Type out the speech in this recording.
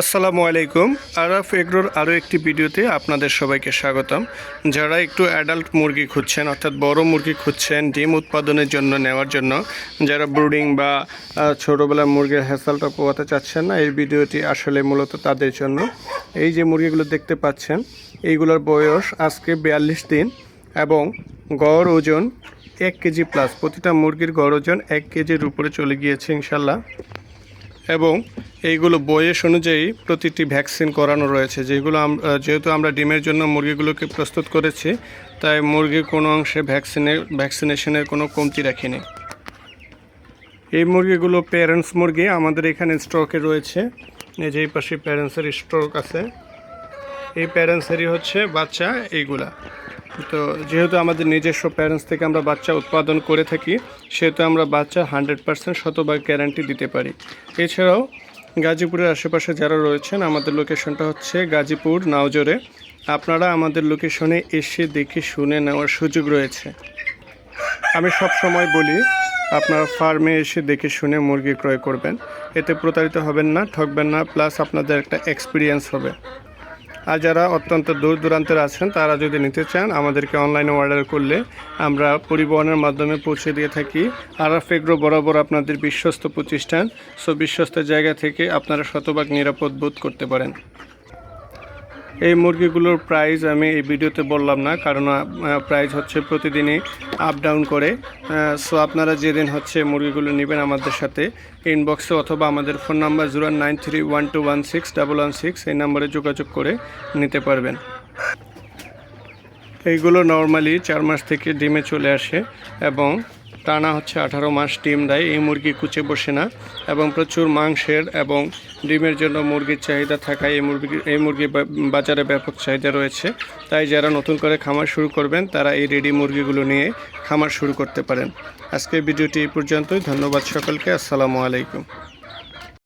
আসসালামু আলাইকুম। আরাফ এগ্রোর আরও একটি ভিডিওতে আপনাদের সবাইকে স্বাগতম। যারা একটু অ্যাডাল্ট মুরগি খুঁজছেন অর্থাৎ বড় মুরগি খুঁজছেন ডিম উৎপাদনের জন্য নেওয়ার জন্য যারা ব্রুডিং বা আহ, ছোটোবেলার মুরগির হ্যাসালটা পোয়াতে চাচ্ছেন না এই ভিডিওটি আসলে মূলত তাদের জন্য। এই যে মুরগিগুলো দেখতে পাচ্ছেন এইগুলোর বয়স আজকে বিয়াল্লিশ দিন এবং গড় ওজন এক কেজি প্লাস প্রতিটা মুরগির গড় ওজন এক কেজির উপরে চলে গিয়েছে ইনশাল্লাহ। এবং এইগুলো বয়স অনুযায়ী প্রতিটি ভ্যাকসিন করানো রয়েছে। যেগুলো যেহেতু আমরা ডিমের জন্য মুরগিগুলোকে প্রস্তুত করেছি, তাই মুরগির কোনো অংশে ভ্যাকসিনের ভ্যাকসিনেশনের কোনো কমতি রাখিনি। এই মুরগিগুলো প্যারেন্টস মুরগি, আমাদের এখানে স্টকে রয়েছে। এই যে পাশে প্যারেন্টসের স্টক আছে। এই প্যারেন্টসেরই হচ্ছে বাচ্চা এইগুলা। তো যেহেতু আমাদের নিজস্ব প্যারেন্টস থেকে আমরা বাচ্চা উৎপাদন করে থাকি, সেহেতু আমরা বাচ্চা হান্ড্রেড পার্সেন্ট শতভাগ গ্যারান্টি দিতে পারি। এছাড়াও গাজীপুরের আশেপাশে যারা রয়েছেন, আমাদের লোকেশনটা হচ্ছে গাজীপুর নাওজরে। আপনারা আমাদের লোকেশনে এসে দেখে শুনে নেওয়ার সুযোগ রয়েছে। আমি সব সময় বলি, আপনারা ফার্মে এসে দেখে শুনে মুরগি ক্রয় করবেন। এতে প্রতারিত হবেন না, ঠকবেন না প্লাস আপনাদের একটা এক্সপিরিয়েন্স হবে। আর যারা অত্যন্ত দূর দূরান্তের আছেন, তারা যদি নিতে চান, আমাদেরকে অনলাইনে অর্ডার করলে আমরা পরিবহনের মাধ্যমে পৌঁছে দিয়ে থাকি। আরাফ এগ্রো বরাবর আপনাদের বিশ্বস্ত প্রতিষ্ঠান সো বিশ্বস্ত জায়গা থেকে আপনারা শতভাগ নিরাপদ বোধ করতে পারেন। এই মুরগিগুলোর প্রাইস আমি এই ভিডিওতে বললাম না, কারণ প্রাইস হচ্ছে প্রতিদিনই আপ ডাউন করে। সো আপনারা যেদিন হচ্ছে মুরগিগুলো নেবেন আমাদের সাথে ইনবক্সে অথবা আমাদের phone number zero nine three one two one six double one six এই নম্বরে যোগাযোগ করে নিতে পারবেন। এইগুলো নর্মালি চার মাস থেকে ডিমে চলে আসে এবং টানা হচ্ছে আঠারো মাস ডিম দেয়, এই মুরগি কুচে বসে না এবং প্রচুর মাংসের এবং ডিমের জন্য মুরগির চাহিদা থাকায় এই মুরগি এই মুরগি বাজারে ব্যাপক চাহিদা রয়েছে। তাই যারা নতুন করে খামার শুরু করবেন, তারা এই রেডি মুরগিগুলো নিয়ে খামার শুরু করতে পারেন। আজকে ভিডিওটি এই পর্যন্তই। ধন্যবাদ সকলকে। আসসালামু আলাইকুম।